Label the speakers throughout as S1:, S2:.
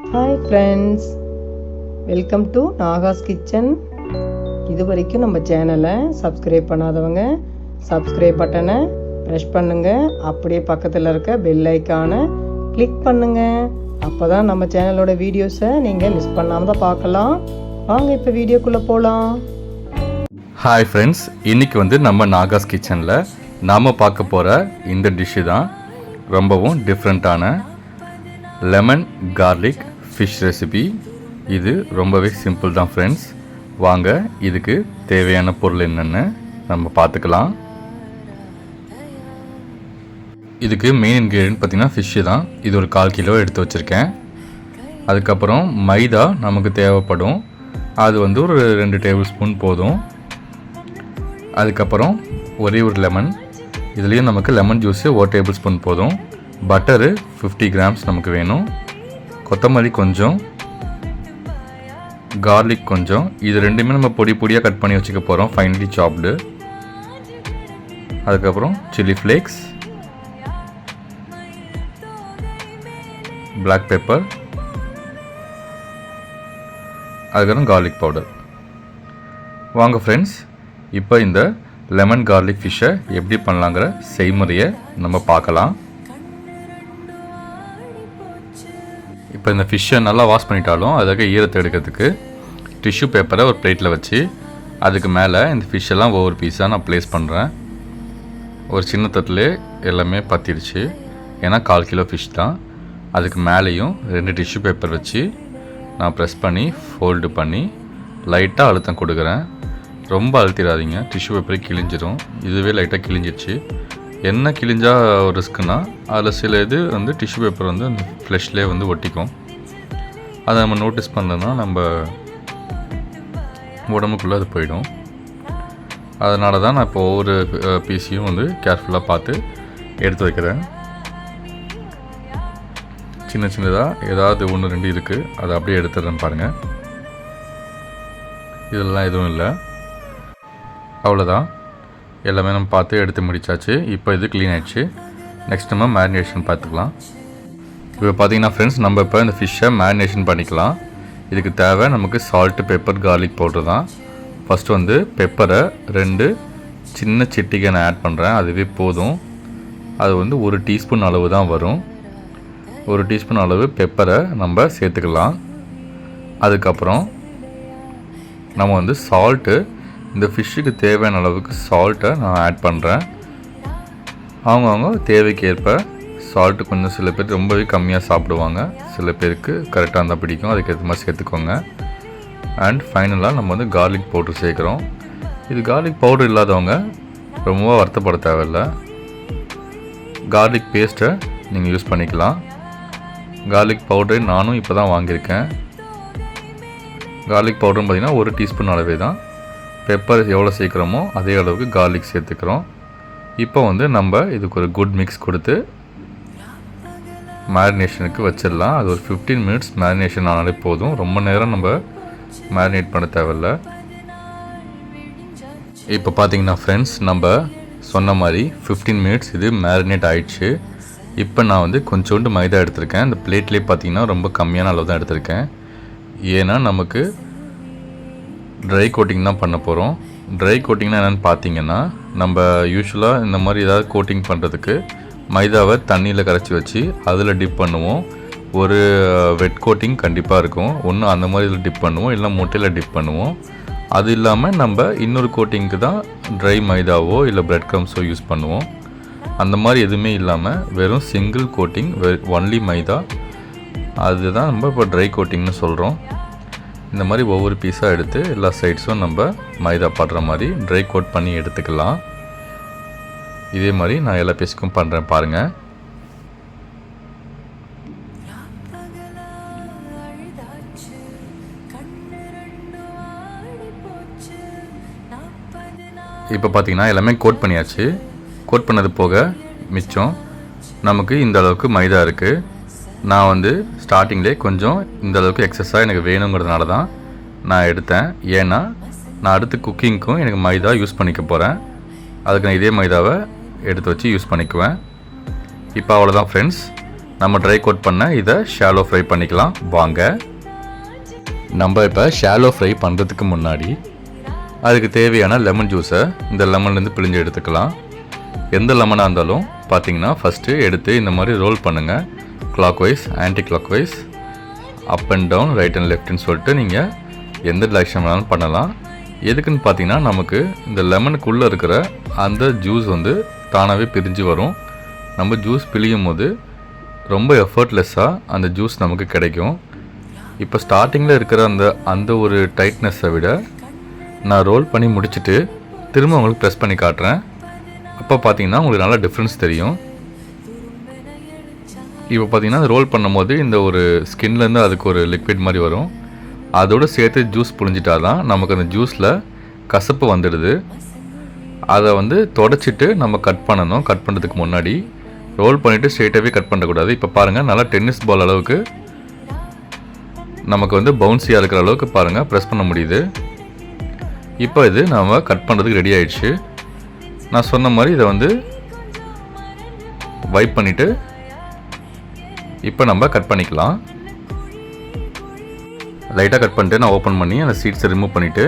S1: Hi friends welcome to Naga's kitchen இது வரைக்கும் நம்ம சேனலை சப்ஸ்கிரைப் பண்ணாதவங்க சப்ஸ்கிரைப் பட்டனை ப்ரெஷ் பண்ணுங்கள் அப்படியே பக்கத்தில் இருக்க பெல் ஐக்கானை கிளிக் பண்ணுங்கள் அப்போ தான் நம்ம சேனலோட வீடியோஸை நீங்கள் மிஸ் பண்ணாமல் தான் பார்க்கலாம். வாங்க இப்போ வீடியோக்குள்ளே போகலாம்
S2: ஹாய் ஃப்ரெண்ட்ஸ் இன்றைக்கி வந்து நம்ம நாகாஸ் கிச்சனில் நாம் பார்க்க போகிற இந்த டிஷ்ஷு தான் ரொம்பவும் டிஃப்ரெண்ட்டான லெமன் கார்லிக் ஃபிஷ் ரெசிபி இது ரொம்பவே சிம்பிள் தான் ஃப்ரெண்ட்ஸ் வாங்க இதுக்கு தேவையான பொருள் என்னென்னு நம்ம பார்த்துக்கலாம். இதுக்கு மெயின் இன்க்ரீடியன்ட் பார்த்திங்கன்னா ஃபிஷ்ஷு தான். இது ஒரு கால் கிலோ எடுத்து வச்சுருக்கேன். அதுக்கப்புறம் மைதா நமக்கு தேவைப்படும். அது வந்து ஒரு ரெண்டு டேபிள் ஸ்பூன் போதும். அதுக்கப்புறம் ஒரே ஒரு லெமன் இதுலேயும் நமக்கு லெமன் ஜூஸு ஒரு டேபிள் ஸ்பூன் போதும். பட்டரு ஃபிஃப்டி கிராம்ஸ் நமக்கு வேணும். கொத்தமல்லி கொஞ்சம் கார்லிக் கொஞ்சம். இது ரெண்டுமே நம்ம பொடி பொடியாக கட் பண்ணி வச்சுக்க போகிறோம் ஃபைனலி சாப்டு அதுக்கப்புறம் சில்லி ஃப்ளேக்ஸ் பிளாக் பெப்பர் அதுக்கப்புறம் கார்லிக் பவுடர் வாங்க ஃப்ரெண்ட்ஸ் இப்போ இந்த லெமன் கார்லிக் ஃபிஷ்ஷை எப்படி பண்ணலாங்கிற செய்முறையை நம்ம பார்க்கலாம். இப்போ இந்த ஃபிஷ்ஷை நல்லா வாஷ் பண்ணிட்டாலும் அதுக்காக ஈரத்தை எடுக்கிறதுக்கு டிஷ்யூ பேப்பரை ஒரு பிளேட்டில் வச்சு அதுக்கு மேலே இந்த ஃபிஷ்ஷெல்லாம் ஒவ்வொரு பீஸாக நான் ப்ளேஸ் பண்ணுறேன். ஒரு சின்ன தட்டில் எல்லாமே பற்றிடுச்சு ஏன்னா கால் கிலோ ஃபிஷ் தான். அதுக்கு மேலேயும் ரெண்டு டிஷ்யூ பேப்பர் வச்சு நான் ப்ரெஸ் பண்ணி ஃபோல்டு பண்ணி லைட்டாக அழுத்தம் கொடுக்குறேன். ரொம்ப அழுத்திடாதீங்க. டிஷ்யூ பேப்பரே கிழிஞ்சிரும். இதுவே லைட்டாக கிழிஞ்சிருச்சு. என்ன கிழிஞ்சா ரிஸ்க்குன்னா அதில் சில இது வந்து டிஷ்யூ பேப்பர் வந்து அந்த ஃப்ளெஷ்லேயே வந்து ஒட்டிக்கும். அதை நம்ம நோட்டீஸ் பண்ணலன்னா நம்ம உடம்புக்குள்ளே அது போயிடும். அதனால தான் நான் இப்போ ஒவ்வொரு பீஸையும் வந்து கேர்ஃபுல்லாக பார்த்து எடுத்து வைக்கிறேன். சின்ன சின்னதாக ஏதாவது ஒன்று ரெண்டு இருக்குது அதை அப்படியே எடுத்துடுறேன் பாருங்கள் இதெல்லாம் எதுவும் இல்லை. அவ்வளோதான் எல்லாமே நம்ம பார்த்து எடுத்து முடிச்சாச்சு. இப்போ இது க்ளீன் ஆயிடுச்சு. நெக்ஸ்ட் நம்ம மேரினேஷன் பார்த்துக்கலாம். இப்போ பார்த்தீங்கன்னா ஃப்ரெண்ட்ஸ் நம்ம இப்போ இந்த ஃபிஷ்ஷை மேரினேஷன் பண்ணிக்கலாம். இதுக்கு தேவை நமக்கு சால்ட்டு பெப்பர் கார்லிக் பவுடர் தான். ஃபஸ்ட்டு வந்து பெப்பரை ரெண்டு சின்ன சிட்டிகை நான் ஆட் பண்ணுறேன் அதுவே போதும். அது வந்து ஒரு டீஸ்பூன் அளவு தான் வரும். ஒரு டீஸ்பூன் அளவு பெப்பரை நம்ம சேர்த்துக்கலாம். அதுக்கப்புறம் நம்ம வந்து சால்ட்டு இந்த ஃபிஷ்ஷுக்கு தேவையான அளவுக்கு சால்ட்டை நான் ஆட் பண்ணுறேன் அவங்கவுங்க தேவைக்கு ஏற்ப சால்ட்டு கொஞ்சம் சில பேர் ரொம்பவே கம்மியாக சாப்பிடுவாங்க. சில பேருக்கு கரெக்டாக இருந்தால் பிடிக்கும். அதுக்கேற்ற மாதிரி சேர்த்துக்கோங்க. அண்ட் ஃபைனலாக நம்ம வந்து கார்லிக் பவுட்ரு சேர்க்குறோம். இது கார்லிக் பவுடர் இல்லாதவங்க ரொம்ப வருத்தப்பட தேவையில்லை. கார்லிக் பேஸ்ட்டை நீங்கள் யூஸ் பண்ணிக்கலாம். கார்லிக் பவுடர் நானும் இப்போ தான் வாங்கியிருக்கேன். கார்லிக் பவுடர்னு பார்த்திங்கன்னா ஒரு டீஸ்பூன் அளவே தான். பெப்பர் எவ்வளோ சேர்க்குறோமோ அதே அளவுக்கு கார்லிக் சேர்த்துக்கிறோம். இப்போ வந்து நம்ம இதுக்கு ஒரு குட் மிக்ஸ் கொடுத்து மேரினேஷனுக்கு வச்சிடலாம். அது ஒரு ஃபிஃப்டீன் மினிட்ஸ் மேரினேஷன் ஆனாலே போதும். ரொம்ப நேரம் நம்ம மேரினேட் பண்ண தேவையில்ல. இப்போ பார்த்தீங்கன்னா ஃப்ரெண்ட்ஸ் நம்ம சொன்ன மாதிரி ஃபிஃப்டீன் மினிட்ஸ் இது மேரினேட் ஆயிடுச்சு. இப்போ நான் வந்து கொஞ்சோண்டு மைதா எடுத்திருக்கேன். இந்த பிளேட்லேயே பார்த்தீங்கன்னா ரொம்ப கம்மியான அளவு தான் எடுத்திருக்கேன். ஏன்னா நமக்கு ட்ரை கோட்டிங் தான் பண்ண போகிறோம் ட்ரை கோட்டிங்னா என்னென்னு பார்த்தீங்கன்னா நம்ம யூஸ்வலாக இந்த மாதிரி ஏதாவது கோட்டிங் பண்ணுறதுக்கு மைதாவை தண்ணியில் கரைச்சி வச்சு அதில் டிப் பண்ணுவோம். ஒரு வெட் கோட்டிங் கண்டிப்பாக இருக்கும். ஒன்று அந்த மாதிரி இதில் டிப் பண்ணுவோம் இல்லை முட்டையில் டிப் பண்ணுவோம். அது இல்லாமல் நம்ம இன்னொரு கோட்டிங்க்கு தான் ட்ரை மைதாவோ இல்லை பிரெட் க்ரம்ஸோ யூஸ் பண்ணுவோம். அந்த மாதிரி எதுவுமே இல்லாமல் வெறும் சிங்கிள் கோட்டிங் வெ ஒன்லி மைதா. அதுதான் நம்ம இப்போ ட்ரை கோட்டிங்னு சொல்கிறோம் இந்த மாதிரி ஒவ்வொரு பீஸாக எடுத்து எல்லா சைட்ஸும் நம்ம மைதா படுற மாதிரி ட்ரை கோட் பண்ணி எடுத்துக்கலாம். இதே மாதிரி நான் எல்லா பீஸுக்கும் பண்ணுறேன் பாருங்கள் இப்போ பார்த்தீங்கன்னா எல்லாமே கோட் பண்ணியாச்சு. கோட் பண்ணது போக மிச்சம் நமக்கு இந்த அளவுக்கு மைதா இருக்குது நான் வந்து ஸ்டார்டிங்லே கொஞ்சம் இந்தளவுக்கு எக்ஸஸாக எனக்கு வேணுங்கிறதுனால தான் நான் எடுத்தேன். ஏன்னா நான் அடுத்து குக்கிங்க்கும் எனக்கு மைதா யூஸ் பண்ணிக்க போகிறேன் அதுக்கு நான் இதே மைதாவை எடுத்து வச்சு யூஸ் பண்ணிக்குவேன். இப்போ அவ்வளோதான் ஃப்ரெண்ட்ஸ் நம்ம ட்ரை கோட் பண்ண இதை ஷாலோ ஃப்ரை பண்ணிக்கலாம். வாங்க. நம்ம இப்போ ஷாலோ ஃப்ரை பண்ணுறதுக்கு முன்னாடி அதுக்கு தேவையான லெமன் ஜூஸை இந்த லெமன்லேருந்து பிழிஞ்சு எடுத்துக்கலாம். எந்த லெமனாக இருந்தாலும் பார்த்தீங்கன்னா ஃபஸ்ட்டு எடுத்து இந்த மாதிரி ரோல் பண்ணுங்கள் clockwise anticlockwise up and down right and லெஃப்ட்னு சொல்லிட்டு நீங்கள் எந்த டைரக்ஷன் வேணாலும் பண்ணலாம். எதுக்குன்னு பார்த்தீங்கன்னா நமக்கு இந்த லெமனுக்குள்ளே இருக்கிற அந்த ஜூஸ் வந்து தானாகவே பிரிஞ்சு வரும். நம்ம ஜூஸ் பிழியும் போது ரொம்ப எஃபர்ட்லெஸ்ஸாக அந்த ஜூஸ் நமக்கு கிடைக்கும். இப்போ ஸ்டார்டிங்கில் இருக்கிற அந்த அந்த ஒரு டைட்னஸை விட நான் ரோல் பண்ணி முடிச்சுட்டு திரும்ப உங்களுக்கு ப்ரெஸ் பண்ணி காட்டுறேன். அப்போ பார்த்தீங்கன்னா உங்களுக்கு நல்லா டிஃப்ரென்ஸ் தெரியும். இப்போ பார்த்தீங்கன்னா ரோல் பண்ணும்போது இந்த ஒரு ஸ்கின்லேருந்து அதுக்கு ஒரு லிக்விட் மாதிரி வரும். அதோடு சேர்த்து ஜூஸ் புழிஞ்சிட்டா தான் நமக்கு அந்த ஜூஸில் கசப்பு வந்துடுது. அதை வந்து தொடச்சிட்டு நம்ம கட் பண்ணணும். கட் பண்ணுறதுக்கு முன்னாடி ரோல் பண்ணிவிட்டு ஸ்ட்ரெயிட்டாகவே கட் பண்ணக்கூடாது. இப்போ பாருங்கள் நல்லா டென்னிஸ் பால் அளவுக்கு நமக்கு வந்து பவுன்சியாக இருக்கிற அளவுக்கு பாருங்கள் ப்ரெஸ் பண்ண முடியுது. இப்போ இது நம்ம கட் பண்ணுறதுக்கு ரெடி ஆயிடுச்சு. நான் சொன்ன மாதிரி இதை வந்து வைப் பண்ணிவிட்டு இப்போ நம்ம கட் பண்ணிக்கலாம். லைட்டாக கட் பண்ணிட்டு நான் ஓப்பன் பண்ணி அந்த சீட்ஸை ரிமூவ் பண்ணிவிட்டு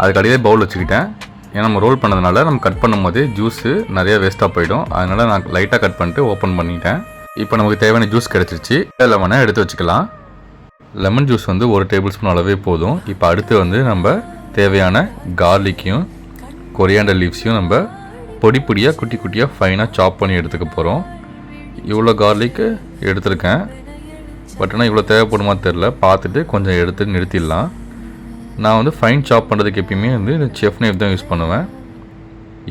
S2: அதுக்கு அடியே பவுல் வச்சுக்கிட்டேன். ஏன்னா நம்ம ரோல் பண்ணதுனால நம்ம கட் பண்ணும்போது ஜூஸு நிறைய வேஸ்ட்டாக போயிடும். அதனால் நான் லைட்டாக கட் பண்ணிட்டு ஓப்பன் பண்ணிட்டேன். இப்போ நமக்கு தேவையான ஜூஸ் கிடச்சிருச்சு. லெமனை எடுத்து வச்சுக்கலாம். லெமன் ஜூஸ் வந்து ஒரு டேபிள் ஸ்பூன் அளவே போதும். இப்போ அடுத்து வந்து நம்ம தேவையான கார்லிக்கையும் கொரியாண்டர் லீவ்ஸையும் நம்ம பொடி பொடியாக குட்டி குட்டியாக ஃபைனாக சாப் பண்ணி எடுத்துக்க போகிறோம் இவ்வளோ கார்லிக்கு எடுத்திருக்கேன். பட் ஆனால் இவ்வளோ தேவைப்படுமா தெரில பார்த்துட்டு கொஞ்சம் எடுத்து நிறுத்திடலாம். நான் வந்து ஃபைன் சாப் பண்ணுறதுக்கு எப்பயுமே வந்து இந்த செஃப் நைஃப் தான் யூஸ் பண்ணுவேன்.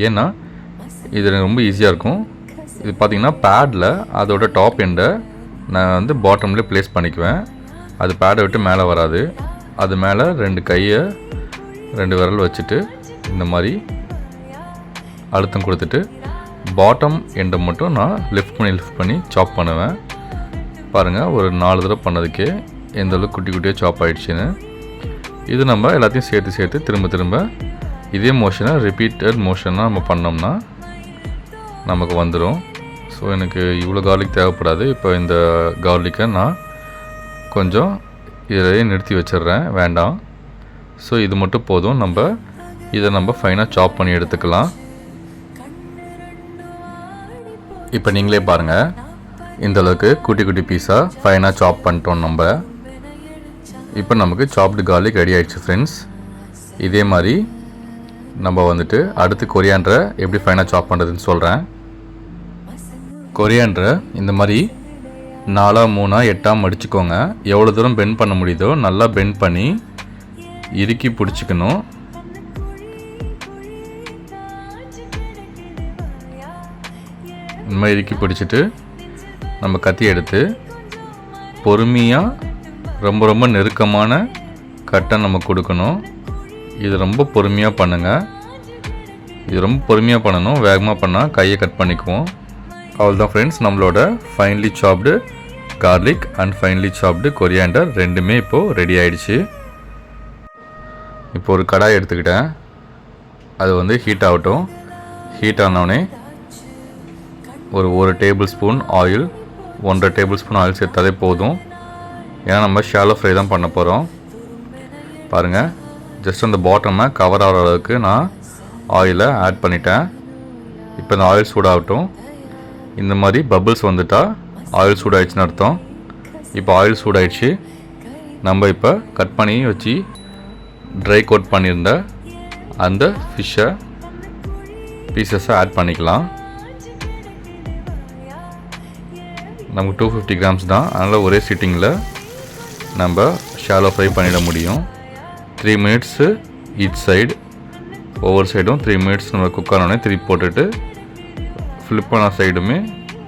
S2: ஏன்னா இது எனக்கு ரொம்ப ஈஸியாக இருக்கும். இது பார்த்திங்கன்னா பேடில் அதோட டாப் எண்டை நான் வந்து பாட்டம்லேயே ப்ளேஸ் பண்ணிக்குவேன். அது பேடை விட்டு மேலே வராது. அது மேலே ரெண்டு கையை ரெண்டு விரல் வச்சுட்டு இந்த மாதிரி அழுத்தம் கொடுத்துட்டு பாட்டம் எண்டை மட்டும் நான் லிஃப்ட் பண்ணி லிஃப்ட் பண்ணி சாப் பண்ணுவேன். பாருங்கள் ஒரு நாலு தடவை பண்ணதுக்கே எந்த அளவுக்கு குட்டி குட்டியாக சாப் ஆகிடுச்சின்னு இது நம்ம எல்லாத்தையும் சேர்த்து சேர்த்து திரும்ப திரும்ப இதே மோஷனை ரிப்பீட்டட் மோஷனாக நம்ம பண்ணோம்னா நமக்கு வந்துடும் ஸோ எனக்கு இவ்வளோ கார்லிக் தேவைப்படாது. இப்போ இந்த கார்லிக்கை நான் கொஞ்சம் இதிலேயே நிறுத்தி வச்சிடுறேன். வேண்டாம். ஸோ இது மட்டும் போதும். நம்ம இதை நம்ம ஃபைனாக சாப் பண்ணி எடுத்துக்கலாம். இப்போ நீங்களே பாருங்கள் இந்த அளவுக்கு குட்டி குட்டி பீஸாக ஃபைனாக சாப் பண்ணிட்டோம் நம்ம. இப்போ நமக்கு சாப்டு கார்லிக் ரெடி ஆகிடுச்சு ஃப்ரெண்ட்ஸ் இதே மாதிரி நம்ம வந்துட்டு அடுத்து கொரியான்றை எப்படி ஃபைனாக சாப் பண்ணுறதுன்னு சொல்கிறேன் கொரியான்றை இந்த மாதிரி நாலா மூணா எட்டாம் மடிச்சுக்கோங்க. எவ்வளோ தூரம் பெண்ட் பண்ண முடியுதோ நல்லா பெண்ட் பண்ணி இறுக்கி பிடிச்சிக்கணும். இந்த மாதிரி இறுக்கி பிடிச்சிட்டு நம்ம கத்தி எடுத்து பொறுமையாக ரொம்ப ரொம்ப நெருக்கமான கட்டை நம்ம கொடுக்கணும். இது ரொம்ப பொறுமையாக பண்ணுங்கள் இது ரொம்ப பொறுமையாக பண்ணணும். வேகமாக பண்ணால் கையை கட் பண்ணிக்குவோம். அவ்வளோதான் ஃப்ரெண்ட்ஸ் நம்மளோட finely chopped garlic and finely chopped coriander ரெண்டுமே இப்போது ரெடி ஆயிடுச்சு. இப்போ ஒரு கடாய் எடுத்துக்கிட்டேன். அது வந்து ஹீட் ஆகட்டும். ஹீட் ஆனவுடனே ஒரு ஒரு டேபிள் ஸ்பூன் ஆயில் ஒன்றரை டேபிள் ஸ்பூன் ஆயில் சேர்த்தாலே போதும். ஏன்னா நம்ம ஷாலோ ஃப்ரை தான் பண்ண போகிறோம் பாருங்கள் ஜஸ்ட் அந்த பாட்டமை கவர் ஆகிற அளவுக்கு நான் ஆயிலை ஆட் பண்ணிட்டேன். இப்போ இந்த ஆயில் சூடாகட்டும். இந்த மாதிரி பபிள்ஸ் வந்துட்டால் ஆயில் சூடாயிடுச்சுன்னு அர்த்தம். இப்போ ஆயில் சூடாயிடுச்சு. நம்ம இப்போ கட் பண்ணி வச்சு ட்ரை கோட் பண்ணியிருந்த அந்த ஃபிஷ்ஷை பீசஸை ஆட் பண்ணிக்கலாம். நமக்கு டூ ஃபிஃப்டி கிராம்ஸ் தான். அதனால் ஒரே சிட்டிங்கில் நம்ம ஷாலோ ஃப்ரை பண்ணிட முடியும். த்ரீ மினிட்ஸு ஈச் சைடு ஒவ்வொரு சைடும் த்ரீ மினிட்ஸ் நம்ம குக் ஆனோடனே திருப்பி போட்டுட்டு ஃப்ளிப் பண்ண சைடுமே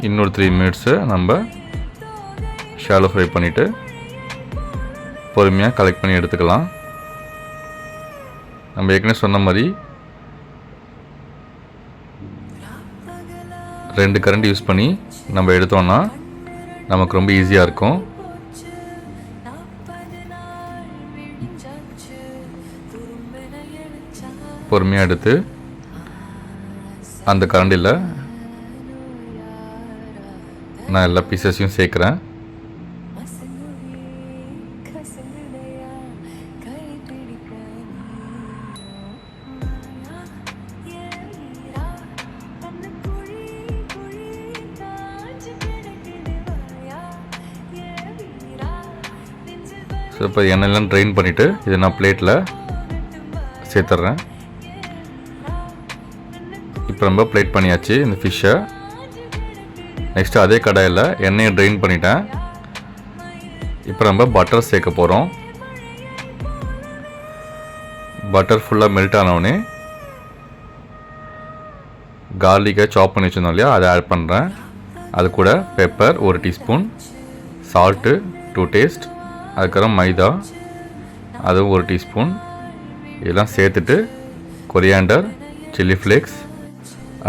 S2: இன்னொரு த்ரீ மினிட்ஸை நம்ம ஷாலோ ஃப்ரை பண்ணிவிட்டு பொறுமையாக கலெக்ட் பண்ணி எடுத்துக்கலாம். நம்ம ஏற்கனவே சொன்ன மாதிரி ரெண்டு கரண்ட் யூஸ் பண்ணி நம்ம எடுத்தோன்னா நமக்கு ரொம்ப ஈஸியாக இருக்கும். பொறுமையாக எடுத்து அந்த கரண்டில் நான் எல்லா பீசஸையும் சேர்க்குறேன். ஸோ இப்போ எண்ணெய்லாம் ட்ரைன் பண்ணிவிட்டு இதை நான் பிளேட்டில் சேர்த்துட்றேன். இப்போ நம்ம பிளேட் பண்ணியாச்சு இந்த ஃபிஷ்ஷை நெக்ஸ்ட்டு அதே கடாயில் எண்ணெயை ட்ரைன் பண்ணிட்டேன். இப்போ நம்ம பட்டர் சேர்க்க போகிறோம் பட்டர் ஃபுல்லாக மெல்ட் ஆனவுடனே கார்லிக்கை சாப் பண்ணி வச்சுருந்தோம் இல்லையா? அதை ஆட் பண்ணுறேன் அது கூட பெப்பர் ஒரு டீஸ்பூன் சால்ட்டு டூ டேஸ்ட் அதுக்கப்புறம் மைதா அதுவும் ஒரு டீஸ்பூன். இதெல்லாம் சேர்த்துட்டு கொரியாண்டர் சில்லி ஃப்ளேக்ஸ்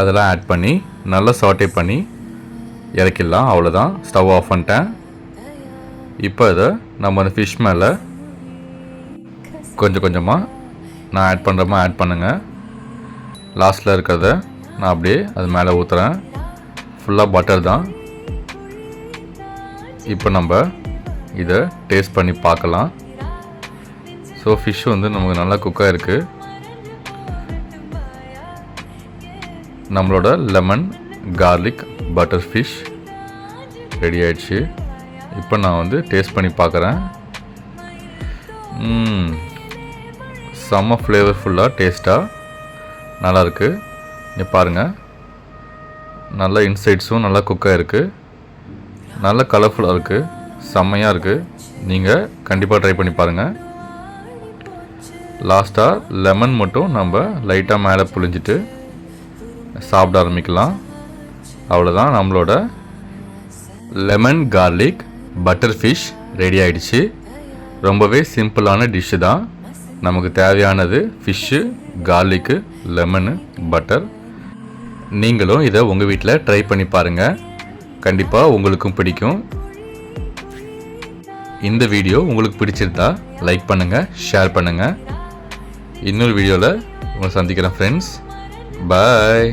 S2: அதெல்லாம் ஆட் பண்ணி நல்லா சாட்டே பண்ணி இறக்கிடலாம். அவ்வளோதான் ஸ்டவ் ஆஃப் பண்ணிட்டேன். இப்போ இதை நம்ம அந்த ஃபிஷ் மேலே கொஞ்சம் கொஞ்சமாக நான் ஆட் பண்ணுறமா ஆட் பண்ணுங்கள் லாஸ்ட்டில் இருக்கிறத நான் அப்படியே அது மேலே ஊற்றுறேன் ஃபுல்லாக பட்டர் தான். இப்போ நம்ம இதை டேஸ்ட் பண்ணி பார்க்கலாம். ஸோ ஃபிஷ் வந்து நமக்கு நல்லா குக்காக இருக்குது நம்மளோட lemon garlic butter fish ready ஆயிடுச்சு. இப்போ நான் வந்து டேஸ்ட் பண்ணி பார்க்குறேன். செம்ம ஃப்ளேவர்ஃபுல்லாக டேஸ்ட்டாக நல்லாயிருக்கு நீ பாருங்கள் நல்ல இன்சைட்ஸும் நல்லா குக்காக இருக்குது நல்ல கலர்ஃபுல்லாக இருக்குது செம்மையாக இருக்குது நீங்கள் கண்டிப்பாக ட்ரை பண்ணி பாருங்கள் லாஸ்ட்டாக லெமன் மட்டும் நம்ம லைட்டாக மேலே புழிஞ்சிட்டு சாப்பிட ஆரம்பிக்கலாம். அவ்வளோதான் நம்மளோட lemon garlic butter fish ready ஆகிடுச்சு ரொம்பவே சிம்பிளான டிஷ்ஷு தான். நமக்கு தேவையானது ஃபிஷ்ஷு கார்லிக்கு லெமனு பட்டர் நீங்களும் இதை உங்கள் வீட்டில் ட்ரை பண்ணி பாருங்கள் கண்டிப்பாக உங்களுக்கும் பிடிக்கும். இந்த வீடியோ உங்களுக்கு பிடிச்சிருந்தா லைக் பண்ணுங்கள் ஷேர் பண்ணுங்கள் இன்னொரு வீடியோவில் உங்களை சந்திக்கிறேன் ஃப்ரெண்ட்ஸ் பாய்